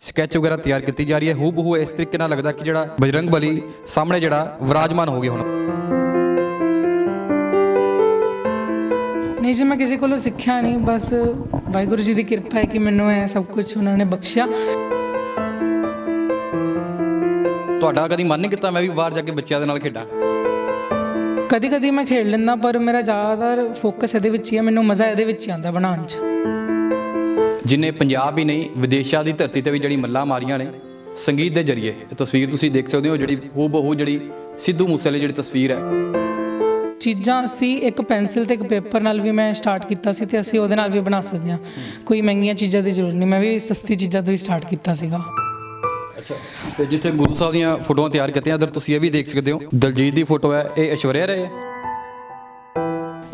Sketch ਵਗੈਰਾ ਤਿਆਰ ਕੀਤੀ ਜਾ ਰਹੀ ਹੈ। ਹੂ ਬਹੂ ਇਸ ਤਰੀਕੇ ਨਾਲ ਲੱਗਦਾ ਕਿ ਜਿਹੜਾ ਬਜਰੰਗ ਬਲੀ ਸਾਹਮਣੇ ਜਿਹੜਾ ਵਿਰਾਜਮਾਨ ਹੋ ਗਿਆ ਹੁਣ। ਨਹੀਂ ਜੀ ਮੈਂ ਕਿਸੇ ਕੋਲੋਂ ਸਿੱਖਿਆ ਨਹੀਂ। ਬਸ ਵਾਹਿਗੁਰੂ ਜੀ ਦੀ ਕਿਰਪਾ ਹੈ ਕਿ ਮੈਨੂੰ ਇਹ ਸਭ ਕੁਝ ਉਹਨਾਂ ਨੇ ਬਖਸ਼ਿਆ। ਤੁਹਾਡਾ ਕਦੀ ਮਨ ਨਹੀਂ ਕੀਤਾ ਮੈਂ ਵੀ ਬਾਹਰ ਜਾ ਕੇ ਬੱਚਿਆਂ ਦੇ ਨਾਲ ਖੇਡਾਂ? ਕਦੀ ਕਦੀ ਮੈਂ ਖੇਡ ਲੈਂਦਾ ਪਰ ਮੇਰਾ ਜ਼ਿਆਦਾਤਰ ਫੋਕਸ ਇਹਦੇ ਵਿੱਚ ਹੀ ਹੈ ਮੈਨੂੰ ਮਜ਼ਾ ਇਹਦੇ ਵਿੱਚ ਹੀ ਆਉਂਦਾ ਬਣਾਉਣ 'ਚ। ਜਿਨੇ ਪੰਜਾਬ ਹੀ ਨਹੀਂ ਵਿਦੇਸ਼ਾਂ ਦੀ ਧਰਤੀ ਤੇ ਵੀ ਜਿਹੜੀ ਮੱਲਾਂ ਮਾਰੀਆਂ ਨੇ ਸੰਗੀਤ ਦੇ ਜ਼ਰੀਏ। ਇਹ ਤਸਵੀਰ ਤੁਸੀਂ ਦੇਖ ਸਕਦੇ ਹੋ ਜਿਹੜੀ ਹੂ ਬਹੂ ਜਿਹੜੀ ਸਿੱਧੂ ਮੂਸੇਵਾਲੇ ਜਿਹੜੀ ਤਸਵੀਰ ਹੈ। ਚੀਜ਼ਾਂ ਸੀ ਇੱਕ ਪੈਨਸਿਲ ਤੇ ਇੱਕ ਪੇਪਰ ਨਾਲ ਵੀ ਮੈਂ ਸਟਾਰਟ ਕੀਤਾ ਸੀ ਤੇ ਅਸੀਂ ਉਹਦੇ ਨਾਲ ਵੀ ਬਣਾ ਸਕਦੇ ਹਾਂ। ਕੋਈ ਮਹਿੰਗੀਆਂ ਚੀਜ਼ਾਂ ਦੀ ਜ਼ਰੂਰਤ ਨਹੀਂ ਮੈਂ ਵੀ ਸਸਤੀ ਚੀਜ਼ਾਂ ਤੋਂ ਹੀ ਸਟਾਰਟ ਕੀਤਾ ਸੀਗਾ। ਅੱਛਾ ਤੇ ਜਿੱਥੇ ਗੁਰੂ ਸਾਹਿਬ ਦੀਆਂ ਫੋਟੋਆਂ ਤਿਆਰ ਕੀਤੀਆਂ ਇਧਰ ਤੁਸੀਂ ਇਹ ਵੀ ਦੇਖ ਸਕਦੇ ਹੋ। ਦਲਜੀਤ ਦੀ ਫੋਟੋ ਹੈ ਇਹ ਐਸ਼ਵਰਿਆ ਰਾਏ ਹੈ।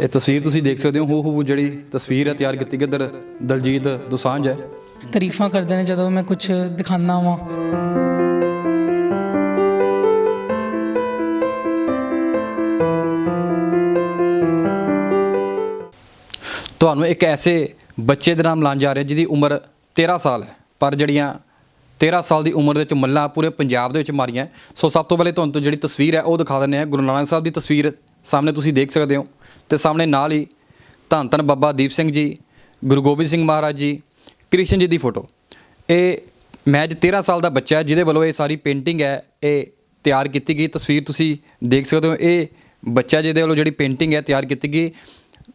ਇਹ ਤਸਵੀਰ ਤੁਸੀਂ ਦੇਖ ਸਕਦੇ ਹੋ ਹੂ ਹੂ ਜਿਹੜੀ ਤਸਵੀਰ ਹੈ ਤਿਆਰ ਕੀਤੀ ਇਧਰ ਦਲਜੀਤ ਦੋਸਾਂਝ ਹੈ। ਤਾਰੀਫਾਂ ਕਰਦੇ ਨੇ ਜਦੋਂ ਮੈਂ ਕੁਝ ਦਿਖਾਉਂਦਾ ਵਾਂ। ਤੁਹਾਨੂੰ ਇੱਕ ਐਸੇ ਬੱਚੇ ਦੇ ਨਾਮ ਲਾਂ ਜਾ ਰਿਹਾ ਜਿਹਦੀ ਉਮਰ 13 ਸਾਲ ਹੈ ਪਰ ਜਿਹੜੀਆਂ 13 ਸਾਲ ਦੀ ਉਮਰ ਦੇ ਵਿੱਚ ਮੱਲਾਂ ਪੂਰੇ ਪੰਜਾਬ ਦੇ ਵਿੱਚ ਮਾਰੀਆਂ। ਸੋ ਸਭ ਤੋਂ ਪਹਿਲੇ ਤੁਹਾਨੂੰ ਜਿਹੜੀ ਤਸਵੀਰ ਹੈ ਉਹ ਦਿਖਾ ਦਿੰਦੇ ਆ ਗੁਰੂ ਨਾਨਕ ਸਾਹਿਬ ਦੀ ਤਸਵੀਰ ਸਾਹਮਣੇ ਤੁਸੀਂ ਦੇਖ ਸਕਦੇ ਹੋ ਤੇ ਸਾਹਮਣੇ ਨਾਲ ਹੀ ਧੰਨ ਧੰਨ ਬਾਬਾ ਦੀਪ ਸਿੰਘ ਜੀ, ਗੁਰੂ ਗੋਬਿੰਦ ਸਿੰਘ ਮਹਾਰਾਜ ਜੀ, ਕ੍ਰਿਸ਼ਨ ਜੀ ਦੀ ਫੋਟੋ। ਇਹ ਮੈਂ ਅੱਜ 13 ਸਾਲ ਦਾ ਬੱਚਾ ਹੈ, ਜਿਹਦੇ ਵੱਲੋਂ ਇਹ ਸਾਰੀ ਪੇਂਟਿੰਗ ਹੈ, ਇਹ ਤਿਆਰ ਕੀਤੀ ਗਈ। ਤਸਵੀਰ ਤੁਸੀਂ ਦੇਖ ਸਕਦੇ ਹੋ, ਇਹ ਬੱਚਾ ਜਿਹਦੇ ਵੱਲੋਂ ਜਿਹੜੀ ਪੇਂਟਿੰਗ ਹੈ ਤਿਆਰ ਕੀਤੀ ਗਈ।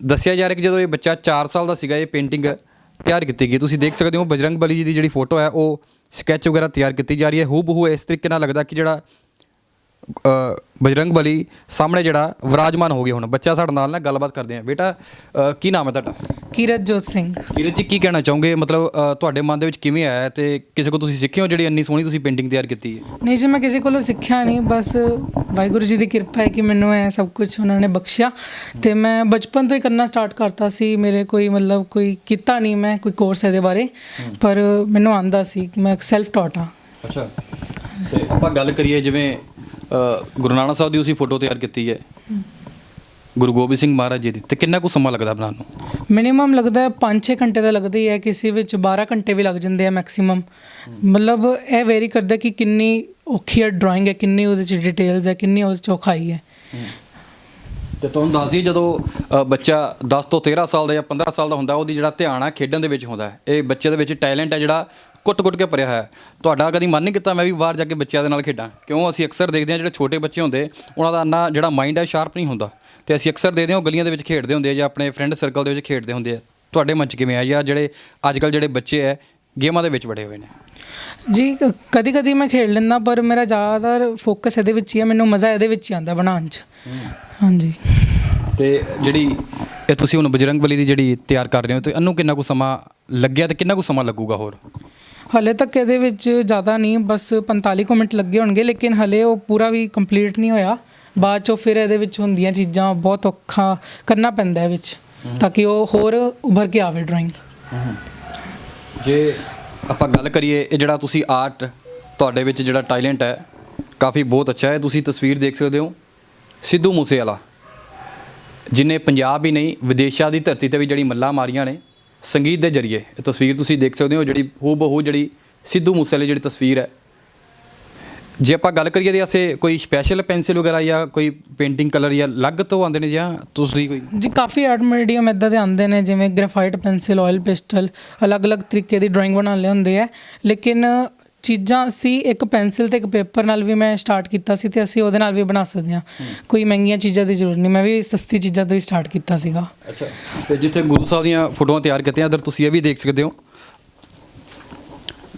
ਦੱਸਿਆ ਜਾ ਰਿਹਾ ਕਿ ਜਦੋਂ ਇਹ ਬੱਚਾ 4 ਸਾਲ ਦਾ ਸੀਗਾ, ਇਹ ਪੇਂਟਿੰਗ ਤਿਆਰ ਕੀਤੀ ਗਈ। ਤੁਸੀਂ ਦੇਖ ਸਕਦੇ ਹੋ, ਬਜਰੰਗ ਬਲੀ ਜੀ ਦੀ ਜਿਹੜੀ ਫੋਟੋ ਹੈ, ਉਹ ਸਕੈਚ ਵਗੈਰਾ ਤਿਆਰ ਕੀਤੀ ਜਾ ਰਹੀ ਹੈ। ਹੂ ਬਹੂ ਇਸ ਤਰੀਕੇ ਨਾਲ ਲੱਗਦਾ ਕਿ ਜਿਹੜਾ ਬਜਰੰਗ ਬਲੀ ਸਾਹਮਣੇ ਜਿਹੜਾ ਵਿਰਾਜਮਾਨ ਹੋ ਗਿਆ ਹੁਣ। ਬੱਚਾ ਸਾਡੇ ਨਾਲ ਨਾ ਗੱਲਬਾਤ ਕਰਦੇ ਆ। ਬੇਟਾ ਕੀ ਨਾਮ ਹੈ ਤੁਹਾਡਾ? ਕੀਰਤ ਜੋਤ ਸਿੰਘ। ਕੀਰਤ ਜੀ ਕੀ ਕਹਿਣਾ ਚਾਹੋਗੇ? ਮਤਲਬ ਤੁਹਾਡੇ ਮਨ ਦੇ ਵਿੱਚ ਕਿਵੇਂ ਆਇਆ ਤੇ ਕਿਸੇ ਕੋ ਤੁਸੀਂ ਸਿੱਖੇ ਹੋ ਜਿਹੜੀ ਇੰਨੀ ਸੋਹਣੀ ਤੁਸੀਂ ਪੇਂਟਿੰਗ ਤਿਆਰ ਕੀਤੀ ਹੈ? ਨਹੀਂ ਜੀ ਮੈਂ ਕਿਸੇ ਕੋਲੋਂ ਸਿੱਖਿਆ ਨਹੀਂ। ਬਸ ਵਾਹਿਗੁਰੂ ਜੀ ਦੀ ਕਿਰਪਾ ਹੈ ਕਿ ਮੈਨੂੰ ਇਹ ਸਭ ਕੁਝ ਉਹਨਾਂ ਨੇ ਬਖਸ਼ਿਆ। ਤੇ ਮੈਂ ਬਚਪਨ ਤੋਂ ਹੀ ਕਰਨਾ ਸਟਾਰਟ ਕਰਤਾ ਸੀ। ਮੇਰੇ ਕੋਈ ਮਤਲਬ ਕੋਈ ਕੀਤਾ ਨਹੀਂ ਮੈਂ ਕੋਈ ਕੋਰਸ ਇਹਦੇ ਬਾਰੇ। ਪਰ ਮੈਨੂੰ ਆਂਦਾ ਸੀ ਕਿ ਮੈਂ ਸੈਲਫ ਟਾਟ ਹਾਂ। ਅੱਛਾ। ਤੇ ਆਪਾਂ ਗੱਲ ਕਰੀਏ ਜਿਵੇਂ ਗੁਰੂ ਨਾਨਕ ਸਾਹਿਬ ਦੀ ਤੁਸੀਂ ਫੋਟੋ ਤਿਆਰ ਕੀਤੀ ਹੈ। ਗੁਰੂ ਗੋਬਿੰਦ ਸਿੰਘ ਮਹਾਰਾਜ ਜੀ ਦੀ। ਤੇ ਕਿੰਨਾ ਕੁ ਸਮਾਂ ਲੱਗਦਾ ਬਣਾਉਣ ਨੂੰ? ਮਿਨੀਮਮ ਲੱਗਦਾ ਹੈ 5-6 ਘੰਟੇ ਤਾਂ ਲੱਗਦਾ ਹੀ ਹੈ। ਕਿਸੇ ਵਿੱਚ 12 ਘੰਟੇ ਵੀ ਲੱਗ ਜਾਂਦੇ ਆ ਮੈਕਸਿਮਮ ਮਤਲਬ ਇਹ ਵੇਰੀ ਕਰਦਾ ਕਿ ਕਿੰਨੀ ਔਖੀ ਹੈ ਡਰਾਇੰਗ ਹੈ ਕਿੰਨੀ ਉਹਦੇ ਚ ਡਿਟੇਲਸ ਹੈ ਕਿੰਨੀ ਉਹਦੇ ਚ ਔਖਾਈ ਹੈ। ਤੇ ਤੁਹਾਨੂੰ ਦੱਸ ਦਈਏ ਜਦੋਂ ਬੱਚਾ 10 ਤੋਂ 13 ਸਾਲ ਦਾ ਜਾਂ 15 ਸਾਲ ਦਾ ਹੁੰਦਾ ਉਹਦੀ ਜਿਹੜਾ ਧਿਆਨ ਆ ਖੇਡਣ ਦੇ ਵਿੱਚ ਹੁੰਦਾ ਇਹ ਬੱਚੇ ਦੇ ਵਿੱਚ ਟੈਲੈਂਟ ਹੈ ਜਿਹੜਾ ਕੁੱਟ-ਕੁੱਟ ਕੇ ਭਰਿਆ ਹੋਇਆ ਹੈ। ਤੁਹਾਡਾ ਕਦੀ ਮਨ ਨਹੀਂ ਕੀਤਾ ਮੈਂ ਵੀ ਬਾਹਰ ਜਾ ਕੇ ਬੱਚਿਆਂ ਦੇ ਨਾਲ ਖੇਡਾਂ। ਕਿਉਂ? ਅਸੀਂ ਅਕਸਰ ਦੇਖਦੇ ਹਾਂ ਜਿਹੜੇ ਛੋਟੇ ਬੱਚੇ ਹੁੰਦੇ ਉਹਨਾਂ ਦਾ ਇੰਨਾ ਜਿਹੜਾ ਮਾਈਂਡ ਹੈ ਸ਼ਾਰਪ ਨਹੀਂ ਹੁੰਦਾ। ਤੇ ਅਸੀਂ ਅਕਸਰ ਦੇਖਦੇ ਹਾਂ ਉਹ ਗਲੀਆਂ ਦੇ ਵਿੱਚ ਖੇਡਦੇ ਹੁੰਦੇ ਆ ਜਾਂ ਆਪਣੇ ਫਰੈਂਡ ਸਰਕਲ ਦੇ ਵਿੱਚ ਖੇਡਦੇ ਹੁੰਦੇ ਆ। ਤੁਹਾਡੇ ਮਨ 'ਚ ਕਿਵੇਂ ਆ? ਜਾਂ ਜਿਹੜੇ ਅੱਜ-ਕੱਲ ਜਿਹੜੇ ਬੱਚੇ ਹੈ ਗੇਮਾਂ ਦੇ ਵਿੱਚ ਬੜੇ ਹੋਏ ਨੇ? ਜੀ ਕਦੀ ਕਦੀ ਮੈਂ ਖੇਡ ਲੈਂਦਾ ਪਰ ਮੇਰਾ ਜ਼ਿਆਦਾਤਰ ਫੋਕਸ ਇਹਦੇ ਵਿੱਚ ਹੀ ਹੈ ਮੈਨੂੰ ਮਜ਼ਾ ਇਹਦੇ ਵਿੱਚ ਹੀ ਆਉਂਦਾ ਬਣਾਉਣ 'ਚ। ਹਾਂਜੀ। ਤੇ ਜਿਹੜੀ ਇਹ ਤੁਸੀਂ ਹੁਣ ਬਜਰੰਗ ਬਲੀ ਦੀ ਜਿਹੜੀ ਤਿਆਰ ਕਰ ਰਹੇ ਹੋ ਤੇ ਇਹਨੂੰ ਕਿੰਨਾ ਕੁ ਸਮਾਂ ਲੱਗਿਆ ਤੇ ਕਿੰਨਾ ਕੁ ਸਮਾਂ ਲੱਗੂਗਾ ਹੋਰ? ਹਲੇ ਤੱਕ ਇਹਦੇ ਵਿੱਚ ਜ਼ਿਆਦਾ ਨਹੀਂ ਬਸ 45 ਕੁ ਮਿੰਟ ਲੱਗੇ ਹੋਣਗੇ ਲੇਕਿਨ ਹਲੇ ਉਹ ਪੂਰਾ ਵੀ ਕੰਪਲੀਟ ਨਹੀਂ ਹੋਇਆ। ਬਾਅਦ ਚੋਂ ਫਿਰ ਇਹਦੇ ਵਿੱਚ ਹੁੰਦੀਆਂ ਚੀਜ਼ਾਂ ਬਹੁਤ ਔਖਾ ਕਰਨਾ ਪੈਂਦਾ ਹੈ ਵਿੱਚ ਤਾਂ ਕਿ ਉਹ ਹੋਰ ਉਭਰ ਕੇ ਆਵੇ ਡਰਾਇੰਗ ਜੇ ਆਪਾਂ ਗੱਲ ਕਰੀਏ ਇਹ ਜਿਹੜਾ ਤੁਸੀਂ ਆਰਟ ਤੁਹਾਡੇ ਵਿੱਚ ਜਿਹੜਾ ਟੈਲੈਂਟ ਹੈ ਕਾਫੀ ਬਹੁਤ ਅੱਛਾ ਹੈ। ਤੁਸੀਂ ਤਸਵੀਰ ਦੇਖ ਸਕਦੇ ਹੋ ਸਿੱਧੂ ਮੂਸੇਵਾਲਾ ਜਿਨੇ ਪੰਜਾਬ ਹੀ ਨਹੀਂ ਵਿਦੇਸ਼ਾਂ ਦੀ ਧਰਤੀ ਤੇ ਵੀ ਜਿਹੜੀ ਮੱਲਾਂ ਮਾਰੀਆਂ ਨੇ ਸੰਗੀਤ ਦੇ ਜ਼ਰੀਏ। ਇਹ ਤਸਵੀਰ ਤੁਸੀਂ ਦੇਖ ਸਕਦੇ ਹੋ ਜਿਹੜੀ ਹੂ ਬਹੂ ਜਿਹੜੀ ਸਿੱਧੂ ਮੂਸੇਵਾਲੇ ਜਿਹੜੀ ਤਸਵੀਰ ਹੈ। ਜੇ ਆਪਾਂ ਗੱਲ ਕਰੀਏ ਤੇ ਐਸੇ ਕੋਈ ਸਪੈਸ਼ਲ ਪੈਨਸਿਲ ਵਗੈਰਾ ਜਾਂ ਕੋਈ ਪੇਂਟਿੰਗ ਕਲਰ ਜਾਂ ਅਲੱਗ ਤੋਂ ਆਉਂਦੇ ਨੇ ਜਾਂ ਤੁਸੀਂ ਕੋਈ? ਜੀ, ਕਾਫੀ ਆਰਟ ਮੀਡੀਅਮ ਇਦਾਂ ਦੇ ਆਉਂਦੇ ਨੇ, ਜਿਵੇਂ ਗ੍ਰੈਫਾਈਟ ਪੈਨਸਿਲ ਆਇਲ ਪਿਸਟਲ ਅਲੱਗ-ਅਲੱਗ ਤਰੀਕੇ ਦੀ ਡਰਾਇੰਗ ਬਣਾ ਲਈ ਹੁੰਦੇ ਆ। ਲੇਕਿਨ ਚੀਜ਼ਾਂ ਸੀ ਇੱਕ ਪੈਨਸਿਲ ਤੇ ਇੱਕ ਪੇਪਰ ਨਾਲ ਵੀ ਮੈਂ ਸਟਾਰਟ ਕੀਤਾ ਸੀ ਤੇ ਅਸੀਂ ਉਹਦੇ ਨਾਲ ਵੀ ਬਣਾ ਸਕਦੇ ਹਾਂ। ਕੋਈ ਮਹਿੰਗੀਆਂ ਚੀਜ਼ਾਂ ਦੀ ਜ਼ਰੂਰਤ ਨਹੀਂ ਮੈਂ ਵੀ ਸਸਤੀ ਚੀਜ਼ਾਂ ਤੋਂ ਹੀ ਸਟਾਰਟ ਕੀਤਾ ਸੀਗਾ। ਅੱਛਾ ਤੇ ਜਿੱਥੇ ਗੁਰੂ ਸਾਹਿਬ ਦੀਆਂ ਫੋਟੋਆਂ ਤਿਆਰ ਕੀਤੀਆਂ ਇਧਰ ਤੁਸੀਂ ਇਹ ਵੀ ਦੇਖ ਸਕਦੇ ਹੋ।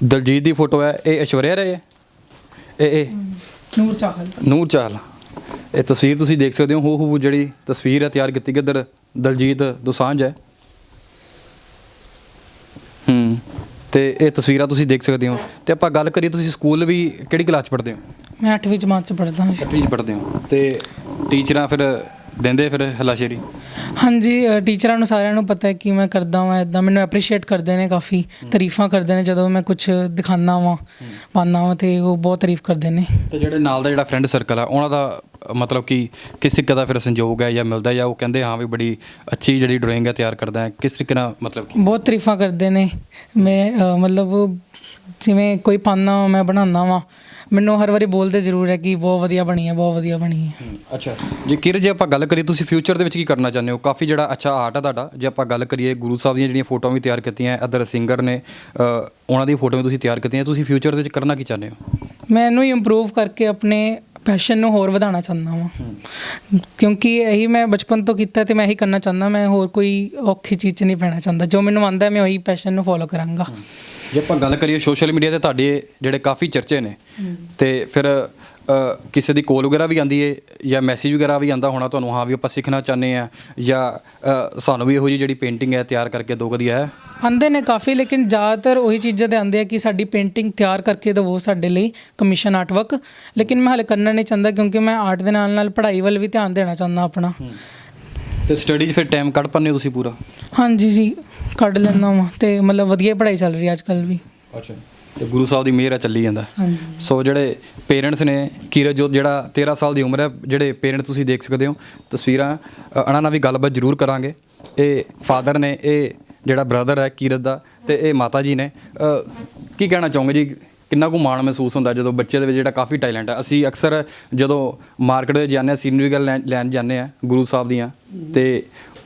ਦਲਜੀਤ ਦੀ ਫੋਟੋ ਹੈ ਇਹ ਐਸ਼ਵਰਿਆ ਰਾਏ ਹੈ? ਇਹ ਇਹ? ਨੂਰ ਚਾਹਲ ਨੂਰ ਚਾਹਲ ਇਹ ਤਸਵੀਰ ਤੁਸੀਂ ਦੇਖ ਸਕਦੇ ਹੋ ਹੂ ਹੂ ਜਿਹੜੀ ਤਸਵੀਰ ਹੈ ਤਿਆਰ ਕੀਤੀ ਇਧਰ ਦਲਜੀਤ ਦੋਸਾਂਝ ਹੂੰ। ਤੇ ਇਹ ਤਸਵੀਰਾਂ ਤੁਸੀਂ ਦੇਖ ਸਕਦੇ ਹੋ। ਤੇ ਆਪਾਂ ਗੱਲ ਕਰੀਏ ਤੁਸੀਂ ਸਕੂਲ ਵੀ ਕਿਹੜੀ ਕਲਾਸ 'ਚ ਪੜ੍ਹਦੇ ਹੋ? ਮੈਂ 8ਵੀਂ ਜਮਾਤ ਚ ਪੜ੍ਹਦਾ ਹਾਂ 8ਵੀਂ 'ਚ ਪੜ੍ਹਦੇ ਹੋ। ਤੇ ਟੀਚਰਾਂ ਫਿਰ ਦਿੰਦੇ ਫਿਰ ਹਲਾਸ਼ੇਰੀ? ਹਾਂਜੀ ਅ, ਟੀਚਰਾਂ ਨੂੰ ਸਾਰਿਆਂ ਨੂੰ ਪਤਾ ਹੈ ਕਿ ਮੈਂ ਕਰਦਾ ਹਾਂ ਇਦਾਂ ਮੈਨੂੰ ਐਪਰੀਸ਼ੀਏਟ ਕਰਦੇ ਨੇ ਕਾਫੀ ਤਾਰੀਫਾਂ ਕਰਦੇ ਨੇ ਜਦੋਂ ਮੈਂ ਕੁਝ ਦਿਖਾਉਂਦਾ ਵਾਂ ਪਾਉਂਦਾ ਵਾਂ ਤੇ ਉਹ ਬਹੁਤ ਤਾਰੀਫ ਕਰਦੇ ਨੇ। ਤੇ ਜਿਹੜੇ ਨਾਲ ਦਾ ਜਿਹੜਾ ਫਰੈਂਡ ਸਰਕਲ ਆ ਉਹਨਾਂ ਦਾ ਮਤਲਬ ਕਿ ਕਿਸ ਤਰੀਕੇ ਦਾ ਫਿਰ ਸੰਯੋਗ ਹੈ ਜਾਂ ਮਿਲਦਾ ਜਾਂ ਉਹ ਕਹਿੰਦੇ ਹਾਂ ਵੀ ਬੜੀ ਅੱਛੀ ਜਿਹੜੀ ਡਰਾਇੰਗ ਹੈ ਤਿਆਰ ਕਰਦਾ ਹੈ ਕਿਸ ਤਰੀਕੇ ਨਾਲ ਮਤਲਬ ਕਿ ਬਹੁਤ ਤਾਰੀਫਾਂ ਕਰਦੇ ਨੇ। ਮੈਂ ਅ, ਮਤਲਬ ਜਿਵੇਂ ਕੋਈ ਪਾਨਾ ਮੈਂ ਬਣਾਉਂਦਾ ਵਾਂ ਮੈਨੂੰ ਹਰ ਵਾਰੀ ਬੋਲਦੇ ਜ਼ਰੂਰ ਹੈ ਕਿ ਬਹੁਤ ਵਧੀਆ ਬਣੀ ਹੈ ਬਹੁਤ ਵਧੀਆ ਬਣੀ ਹੈ। ਅੱਛਾ। ਜੇ ਕਿਰ ਜੇ ਆਪਾਂ ਗੱਲ ਕਰੀਏ ਤੁਸੀਂ ਫਿਊਚਰ ਦੇ ਵਿੱਚ ਕੀ ਕਰਨਾ ਚਾਹੁੰਦੇ ਹੋ? ਕਾਫੀ ਜਿਹੜਾ ਅੱਛਾ ਆਰਟ ਹੈ ਤੁਹਾਡਾ। ਜੇ ਆਪਾਂ ਗੱਲ ਕਰੀਏ ਗੁਰੂ ਸਾਹਿਬ ਦੀਆਂ ਜਿਹੜੀਆਂ ਫੋਟੋਆਂ ਵੀ ਤਿਆਰ ਕੀਤੀਆਂ ਅਦਰ ਸਿੰਗਰ ਨੇ ਅ, ਉਹਨਾਂ ਦੀ ਫੋਟੋਆਂ ਤੁਸੀਂ ਤਿਆਰ ਕੀਤੀਆਂ ਤੁਸੀਂ ਫਿਊਚਰ ਦੇ ਵਿੱਚ ਕਰਨਾ ਕੀ ਚਾਹੁੰਦੇ ਹੋ? ਮੈਂ ਇਹਨੂੰ ਇੰਪਰੂਵ ਕਰਕੇ ਆਪਣੇ ਪੈਸ਼ਨ ਨੂੰ ਹੋਰ ਵਧਾਉਣਾ ਚਾਹੁੰਦਾ ਵਾਂ। ਕਿਉਂਕਿ ਇਹੀ ਮੈਂ ਬਚਪਨ ਤੋਂ ਕੀਤਾ ਤੇ ਮੈਂ ਇਹੀ ਕਰਨਾ ਚਾਹੁੰਦਾ ਮੈਂ ਹੋਰ ਕੋਈ ਔਖੀ ਚੀਜ਼ 'ਚ ਨਹੀਂ ਪੈਣਾ ਚਾਹੁੰਦਾ। ਜੋ ਮੈਨੂੰ ਆਉਂਦਾ ਹੈ, ਮੈਂ ਉਹੀ ਪੈਸ਼ਨ ਨੂੰ ਫੋਲੋ ਕਰਾਂਗਾ। ਜੇ ਆਪਾਂ ਗੱਲ ਕਰੀਏ ਸੋਸ਼ਲ ਮੀਡੀਆ ਤੇ ਤੁਹਾਡੇ ਜਿਹੜੇ ਕਾਫੀ ਚਰਚੇ ਨੇ ਤੇ ਫਿਰ ਕਿਸੇ ਦੀ ਕੋਲ ਵਗੈਰਾ ਵੀ ਆਂਦੀ ਹੈ ਜਾਂ ਮੈਸੇਜ ਵਗੈਰਾ ਵੀ ਆਂਦਾ ਹੋਣਾ ਤੁਹਾਨੂੰ ਹਾਂ ਵੀ ਆਪਾਂ ਸਿੱਖਣਾ ਚਾਹੁੰਦੇ ਆ ਜਾਂ ਸਾਨੂੰ ਵੀ ਇਹੋ ਜਿਹੀ ਜਿਹੜੀ ਪੇਂਟਿੰਗ ਹੈ ਤਿਆਰ ਕਰਕੇ ਦੋ ਕਦੀ ਹੈ? ਆਉਂਦੇ ਨੇ ਕਾਫੀ ਲੇਕਿਨ ਜ਼ਿਆਦਾਤਰ ਉਹੀ ਚੀਜ਼ਾਂ ਦੇ ਆਉਂਦੇ ਆ ਕਿ ਸਾਡੀ ਪੇਂਟਿੰਗ ਤਿਆਰ ਕਰਕੇ ਦਿਵੋ ਸਾਡੇ ਲਈ ਕਮਿਸ਼ਨ ਆਰਟ ਵਰਕ ਲੇਕਿਨ ਮੈਂ ਹਾਲੇ ਕਰਨਾ ਨਹੀਂ ਚਾਹੁੰਦਾ ਕਿਉਂਕਿ ਮੈਂ ਆਰਟ ਦੇ ਨਾਲ ਨਾਲ ਪੜ੍ਹਾਈ ਵੱਲ ਵੀ ਧਿਆਨ ਦੇਣਾ ਚਾਹੁੰਦਾ ਆਪਣਾ। ਤੇ ਸਟੱਡੀ 'ਚ ਫਿਰ ਟਾਈਮ ਕੱਢ ਹੋ ਤੁਸੀਂ ਪੂਰਾ? ਹਾਂਜੀ ਜੀ ਕੱਢ ਲੈਂਦਾ ਵਾਂ ਤੇ ਮਤਲਬ ਵਧੀਆ ਪੜ੍ਹਾਈ ਚੱਲ ਰਹੀ ਹੈ ਅੱਜ ਕੱਲ੍ਹ ਵੀ। ਅੱਛਾ। ਤੇ ਗੁਰੂ ਸਾਹਿਬ ਦੀ ਮਿਹਰ ਹੈ ਚੱਲੀ ਜਾਂਦਾ। ਸੋ ਜਿਹੜੇ ਪੇਰੈਂਟਸ ਨੇ ਕੀਰਤਜੋਤ ਜਿਹੜਾ 13 ਸਾਲ ਦੀ ਉਮਰ ਹੈ ਜਿਹੜੇ ਪੇਰੈਂਟ ਤੁਸੀਂ ਦੇਖ ਸਕਦੇ ਹੋ ਤਸਵੀਰਾਂ ਅ, ਇਹਨਾਂ ਨਾਲ ਵੀ ਗੱਲਬਾਤ ਜ਼ਰੂਰ ਕਰਾਂਗੇ। ਇਹ ਫਾਦਰ ਨੇ ਇਹ ਜਿਹੜਾ ਬ੍ਰਦਰ ਹੈ ਕੀਰਤ ਦਾ ਤੇ ਇਹ ਮਾਤਾ ਜੀ ਨੇ ਕੀ ਕਹਿਣਾ ਚਾਹੋਗੇ ਜੀ? ਕਿੰਨਾ ਕੁ ਮਾਣ ਮਹਿਸੂਸ ਹੁੰਦਾ ਜਦੋਂ ਬੱਚੇ ਦੇ ਵਿੱਚ ਜਿਹੜਾ ਕਾਫੀ ਟੈਲੈਂਟ ਹੈ? ਅਸੀਂ ਅਕਸਰ ਜਦੋਂ ਮਾਰਕੀਟ ਵਿੱਚ ਜਾਂਦੇ ਹਾਂ ਸੀਨਰੀ ਗੱਲ ਲੈਣ ਜਾਂਦੇ ਆ ਗੁਰੂ ਸਾਹਿਬ ਦੀਆਂ ਤੇ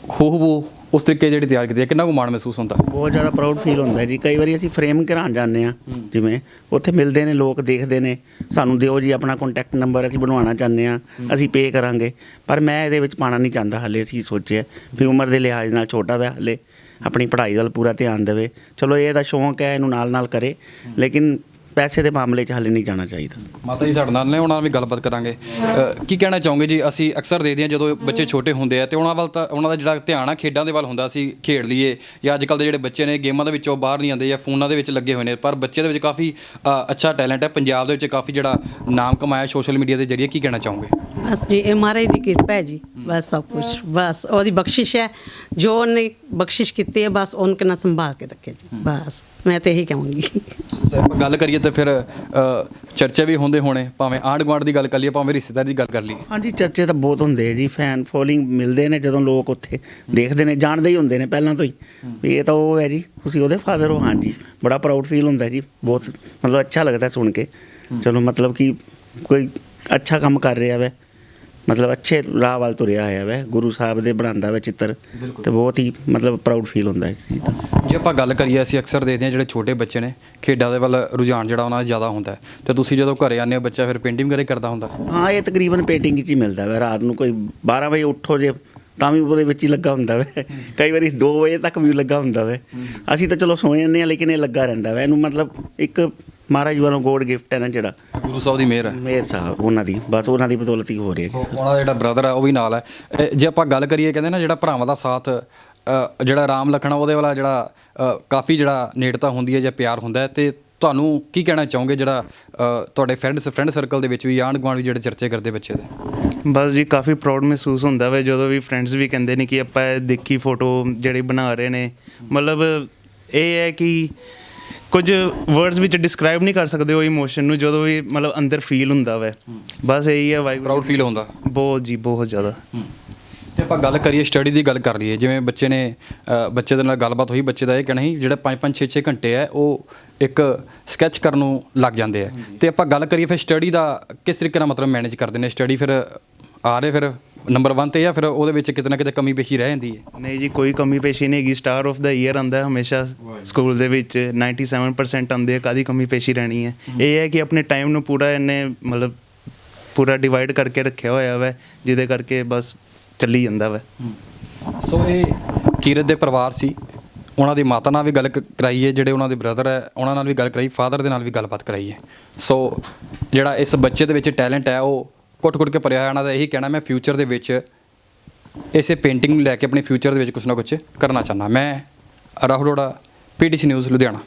ਖੂਬ ਉਸ ਤਰੀਕੇ ਜਿਹੜੀ ਤਿਆਰ ਕੀਤੀ ਹੈ ਕਿੰਨਾ ਕੁ ਮਾਣ ਮਹਿਸੂਸ ਹੁੰਦਾ? ਬਹੁਤ ਜ਼ਿਆਦਾ ਪ੍ਰਾਊਡ ਫੀਲ ਹੁੰਦਾ ਜੀ। ਕਈ ਵਾਰੀ ਅਸੀਂ ਫਰੇਮ ਕਰਾਉਣ ਜਾਂਦੇ ਆ ਜਿਵੇਂ ਉੱਥੇ ਮਿਲਦੇ ਨੇ ਲੋਕ ਦੇਖਦੇ ਨੇ। ਸਾਨੂੰ ਦਿਓ ਜੀ ਆਪਣਾ ਕੰਟੈਕਟ ਨੰਬਰ ਅਸੀਂ ਬਣਵਾਉਣਾ ਚਾਹੁੰਦੇ ਆ ਅਸੀਂ ਪੇ ਕਰਾਂਗੇ। ਪਰ ਮੈਂ ਇਹਦੇ ਵਿੱਚ ਪਾਣਾ ਨਹੀਂ ਚਾਹੁੰਦਾ ਹਲੇ ਅਸੀਂ ਸੋਚਿਆ ਵੀ ਉਮਰ ਦੇ ਲਿਹਾਜ਼ ਨਾਲ ਛੋਟਾ ਵਾ ਹਲੇ। ਆਪਣੀ ਪੜ੍ਹਾਈ ਵੱਲ ਪੂਰਾ ਧਿਆਨ ਦੇਵੇ। ਚਲੋ ਇਹ ਇਹਦਾ ਸ਼ੌਂਕ ਹੈ ਇਹਨੂੰ ਨਾਲ ਨਾਲ ਕਰੇ ਲੇਕਿਨ ਪੈਸੇ ਦੇ ਮਾਮਲੇ 'ਚ ਹਲੇ ਨਹੀਂ ਜਾਣਾ ਚਾਹੀਦਾ। ਮਾਤਾ ਜੀ ਸਾਡੇ ਨਾਲ ਨੇ ਉਹਨਾਂ ਨਾਲ ਵੀ ਗੱਲਬਾਤ ਕਰਾਂਗੇ। ਅ, ਕੀ ਕਹਿਣਾ ਚਾਹੋਗੇ ਜੀ? ਅਸੀਂ ਅਕਸਰ ਦੇਖਦੇ ਹਾਂ ਜਦੋਂ ਬੱਚੇ ਛੋਟੇ ਹੁੰਦੇ ਆ ਤੇ ਉਹਨਾਂ ਵੱਲ ਤਾਂ ਉਹਨਾਂ ਦਾ ਜਿਹੜਾ ਧਿਆਨ ਆ ਖੇਡਾਂ ਦੇ ਵੱਲ ਹੁੰਦਾ ਸੀ ਖੇਡ ਲਈਏ। ਜਾਂ ਅੱਜ ਕੱਲ ਦੇ ਜਿਹੜੇ ਬੱਚੇ ਨੇ ਗੇਮਾਂ ਦੇ ਵਿੱਚੋਂ ਬਾਹਰ ਨਹੀਂ ਆਉਂਦੇ ਜਾਂ ਫੋਨਾਂ ਦੇ ਵਿੱਚ ਲੱਗੇ ਹੋਏ ਨੇ। ਪਰ ਬੱਚੇ ਦੇ ਵਿੱਚ ਕਾਫੀ ਅ, ਅੱਛਾ ਟੈਲੈਂਟ ਹੈ। ਪੰਜਾਬ ਦੇ ਵਿੱਚ ਕਾਫੀ ਜਿਹੜਾ ਨਾਮ ਕਮਾਇਆ ਸੋਸ਼ਲ ਮੀਡੀਆ ਦੇ ਜ਼ਰੀਏ ਕੀ ਕਹਿਣਾ ਚਾਹੋਗੇ? ਬਸ ਜੀ ਇਹ ਮਹਾਰਾਜ ਦੀ ਕਿਰਪਾ ਹੈ ਜੀ। ਬਸ ਸਭ ਕੁਝ ਬਸ ਉਹਦੀ ਬਖਸ਼ਿਸ਼ ਹੈ। ਜੋ ਉਹਨੇ ਬਖਸ਼ਿਸ਼ ਕੀਤੀ ਹੈ ਬਸ ਉਹਨੂੰ ਕਿੰਨਾ ਸੰਭਾਲ ਕੇ ਰੱਖੇ ਜੀ। ਬਸ। ਮੈਂ ਤੇ ਇਹੀ ਕਹਾਂਗੀ। ਆਪਾਂ ਗੱਲ ਕਰੀਏ ਤਾਂ ਫਿਰ ਅ, ਚਰਚੇ ਵੀ ਹੁੰਦੇ ਹੋਣੇ ਭਾਵੇਂ ਆਂਢ ਗੁਆਂਢ ਦੀ ਗੱਲ ਕਰ ਲਈਏ ਭਾਵੇਂ ਰਿਸ਼ਤੇਦਾਰ ਦੀ ਗੱਲ ਕਰ ਲਈਏ। ਹਾਂਜੀ ਚਰਚੇ ਤਾਂ ਬਹੁਤ ਹੁੰਦੇ ਆ ਜੀ। ਫੈਨ ਫੋਲੋਇੰਗ ਮਿਲਦੇ ਨੇ ਜਦੋਂ ਲੋਕ ਉੱਥੇ ਦੇਖਦੇ ਨੇ ਜਾਣਦੇ ਹੀ ਹੁੰਦੇ ਨੇ ਪਹਿਲਾਂ ਤੋਂ ਹੀ। ਵੀ ਇਹ ਤਾਂ ਉਹ ਹੈ ਜੀ ਤੁਸੀਂ ਉਹਦੇ ਫਾਦਰ ਹੋ। ਹਾਂਜੀ ਬੜਾ ਪ੍ਰਾਊਡ ਫੀਲ ਹੁੰਦਾ ਜੀ। ਬਹੁਤ ਮਤਲਬ ਅੱਛਾ ਲੱਗਦਾ ਸੁਣ ਕੇ। ਚਲੋ ਮਤਲਬ ਕਿ ਕੋਈ ਅੱਛਾ ਕੰਮ ਕਰ ਰਿਹਾ ਵੈ। ਮਤਲਬ ਅੱਛੇ ਰਾਹ ਵੱਲ ਤੁਰਿਆ ਹੋਇਆ ਵੈ ਗੁਰੂ ਸਾਹਿਬ ਦੇ ਬਣਾਉਂਦਾ ਵੈ ਚਿੱਤਰ ਤੇ ਬਹੁਤ ਹੀ ਮਤਲਬ ਪ੍ਰਾਊਡ ਫੀਲ ਹੁੰਦਾ ਇਸ ਚੀਜ਼ ਦਾ। ਜੇ ਆਪਾਂ ਗੱਲ ਕਰੀਏ ਅਸੀਂ ਅਕਸਰ ਦੇਖਦੇ ਹਾਂ ਜਿਹੜੇ ਛੋਟੇ ਬੱਚੇ ਨੇ ਖੇਡਾਂ ਦੇ ਵੱਲ ਰੁਝਾਨ ਜਿਹੜਾ ਉਹਨਾਂ ਦਾ ਜ਼ਿਆਦਾ ਹੁੰਦਾ ਤੇ ਤੁਸੀਂ ਜਦੋਂ ਘਰੇ ਆਉਂਦੇ ਹੋ ਬੱਚਾ ਫਿਰ ਪੇਂਟਿੰਗ ਵਗੈਰਾ ਕਰਦਾ ਹੁੰਦਾ? ਹਾਂ ਇਹ ਤਕਰੀਬਨ ਪੇਂਟਿੰਗ 'ਚ ਹੀ ਮਿਲਦਾ ਵੈ। ਰਾਤ ਨੂੰ ਕੋਈ 12 ਵਜੇ ਉੱਠੋ ਜੇ ਤਾਂ ਵੀ ਉਹਦੇ ਵਿੱਚ ਹੀ ਲੱਗਾ ਹੁੰਦਾ ਵੈ। ਕਈ ਵਾਰੀ 2 ਵਜੇ ਤੱਕ ਵੀ ਲੱਗਾ ਹੁੰਦਾ ਵੈ। ਅਸੀਂ ਤਾਂ ਚਲੋ ਸੌ ਜਾਂਦੇ ਹਾਂ ਲੇਕਿਨ ਇਹ ਲੱਗਾ ਰਹਿੰਦਾ ਵੈ। ਇਹਨੂੰ ਮਤਲਬ ਇੱਕ ਮਹਾਰਾਜ ਵੱਲੋਂ ਗੋਡ ਗਿਫਟ ਹੈ ਨਾ ਜਿਹੜਾ। ਗੁਰੂ ਸਾਹਿਬ ਦੀ ਮਿਹਰ ਹੈ। ਮੇਰ ਸਾਹਿਬ ਉਹਨਾਂ ਦੀ। ਬਸ ਉਹਨਾਂ ਦੀ ਬਦੌਲਤ ਹੀ ਹੋ ਰਿਹਾ ਸੋ ਉਹਨਾਂ ਦਾ ਜਿਹੜਾ ਬ੍ਰਦਰ ਹੈ ਉਹ ਵੀ ਨਾਲ ਹੈ। ਇਹ ਜੇ ਆਪਾਂ ਗੱਲ ਕਰੀਏ ਕਹਿੰਦੇ ਨਾ ਜਿਹੜਾ ਭਰਾਵਾਂ ਦਾ ਸਾਥ ਅ, ਜਿਹੜਾ ਰਾਮ ਲਖਣਾ ਉਹਦੇ ਵਾਲਾ ਜਿਹੜਾ ਅ, ਕਾਫੀ ਜਿਹੜਾ ਨੇੜਤਾ ਹੁੰਦੀ ਹੈ ਜਾਂ ਪਿਆਰ ਹੁੰਦਾ ਹੈ ਤੇ ਤੁਹਾਨੂੰ ਕੀ ਕਹਿਣਾ ਚਾਹੋਗੇ ਜਿਹੜਾ ਅ, ਤੁਹਾਡੇ ਫਰੈਂਡਸ ਫਰੈਂਡ ਸਰਕਲ ਦੇ ਵਿੱਚ ਵੀ ਆਂਢ ਗੁਆਂਢ ਵੀ ਜਿਹੜੇ ਚਰਚੇ ਕਰਦੇ ਬੱਚੇ ਦੇ? ਬਸ ਜੀ ਕਾਫੀ ਪ੍ਰਾਊਡ ਮਹਿਸੂਸ ਹੁੰਦਾ ਵੇ ਜਦੋਂ ਵੀ ਫਰੈਂਡਸ ਵੀ ਕਹਿੰਦੇ ਨੇ ਕਿ ਆਪਾਂ ਇਹ ਦੇਖੀ ਫੋਟੋ ਜਿਹੜੀ ਬਣਾ ਰਹੇ ਨੇ। ਮਤਲਬ ਇਹ ਹੈ ਕਿ ਕੁਝ ਵਰਡਸ ਵਿੱਚ ਡਿਸਕ੍ਰਾਈਬ ਨਹੀਂ ਕਰ ਸਕਦੇ ਉਹ ਇਮੋਸ਼ਨ ਨੂੰ ਜਦੋਂ ਵੀ ਮਤਲਬ ਅੰਦਰ ਫੀਲ ਹੁੰਦਾ ਵੇ। ਬਸ ਇਹੀ ਹੈ ਵਾਹਿਗੁਰੂ ਪ੍ਰਾਊਡ ਫੀਲ ਹੁੰਦਾ। ਬਹੁਤ ਜੀ ਬਹੁਤ ਜ਼ਿਆਦਾ। ਤੇ ਆਪਾਂ ਗੱਲ ਕਰੀਏ ਸਟੱਡੀ ਦੀ ਗੱਲ ਕਰ ਲਈਏ। ਜਿਵੇਂ ਬੱਚੇ ਨੇ ਬੱਚੇ ਦੇ ਨਾਲ ਗੱਲਬਾਤ ਹੋਈ ਬੱਚੇ ਦਾ ਇਹ ਕਹਿਣਾ ਸੀ ਜਿਹੜਾ 5-5 6-6 ਘੰਟੇ ਹੈ ਉਹ ਇੱਕ ਸਕੈਚ ਕਰਨ ਨੂੰ ਲੱਗ ਜਾਂਦੇ ਆ। ਤੇ ਆਪਾਂ ਗੱਲ ਕਰੀਏ ਫਿਰ ਸਟੱਡੀ ਦਾ ਕਿਸ ਤਰੀਕੇ ਨਾਲ ਮਤਲਬ ਮੈਨੇਜ ਕਰਦੇ ਨੇ? ਸਟੱਡੀ ਫਿਰ ਆ ਰਹੇ ਫਿਰ ਨੰਬਰ 1 ਤੇ ਜਾਂ ਫਿਰ ਉਹਦੇ ਵਿੱਚ ਕਿਤੇ ਨਾ ਕਿਤੇ ਕਮੀ ਪੇਸ਼ੀ ਰਹਿ ਜਾਂਦੀ ਹੈ। ਨਹੀਂ ਜੀ ਕੋਈ ਕਮੀ ਪੇਸ਼ੀ ਨਹੀਂ ਹੈਗੀ। ਸਟਾਰ ਆਫ ਦਾ ਈਅਰ ਆਂਦਾ ਹੈ ਹਮੇਸ਼ਾ। ਸਕੂਲ ਦੇ ਵਿੱਚ 97% ਆਉਂਦੇ ਆ ਕਾਦੀ ਕਮੀ ਪੇਸ਼ੀ ਰਹਿਣੀ ਹੈ। ਇਹ ਹੈ ਕਿ ਆਪਣੇ ਟਾਈਮ ਨੂੰ ਪੂਰਾ ਇਹਨੇ ਮਤਲਬ ਪੂਰਾ ਡਿਵਾਈਡ ਕਰਕੇ ਰੱਖਿਆ ਹੋਇਆ ਵੈ ਜਿਹਦੇ ਕਰਕੇ ਬਸ ਚੱਲੀ ਜਾਂਦਾ ਵੈ। ਸੋ ਇਹ ਕੀਰਤ ਦੇ ਪਰਿਵਾਰ ਸੀ। ਉਹਨਾਂ ਦੀ ਮਾਤਾ ਨਾਲ ਵੀ ਗੱਲ ਕ- ਕਰਾਈ ਹੈ ਜਿਹੜੇ ਉਹਨਾਂ ਦੇ ਬ੍ਰਦਰ ਹੈ ਉਹਨਾਂ ਨਾਲ ਵੀ ਗੱਲ ਕਰਾਈ ਫਾਦਰ ਦੇ ਨਾਲ ਵੀ ਗੱਲਬਾਤ ਕਰਾਈ ਹੈ। ਸੋ ਜਿਹੜਾ ਇਸ ਬੱਚੇ ਦੇ ਵਿੱਚ ਟੈਲੈਂਟ ਹੈ ਉਹ ਕੁੱਟ-ਕੁੱਟ ਕੇ ਭਰਿਆ ਹੋਇਆ ਇਹਨਾਂ ਦਾ ਇਹੀ ਕਹਿਣਾ, ਮੈਂ ਫਿਊਚਰ ਦੇ ਵਿੱਚ ਇਸੇ ਪੇਂਟਿੰਗ ਨੂੰ ਲੈ ਕੇ ਆਪਣੇ ਫਿਊਚਰ ਦੇ ਵਿੱਚ ਕੁਝ ਨਾ ਕੁਝ ਕਰਨਾ ਚਾਹੁੰਦਾ। ਮੈਂ ਰਾਹੁਲ ਅਰੋੜਾ ਪੀਟੀਸੀ ਨਿਊਜ਼ ਲੁਧਿਆਣਾ।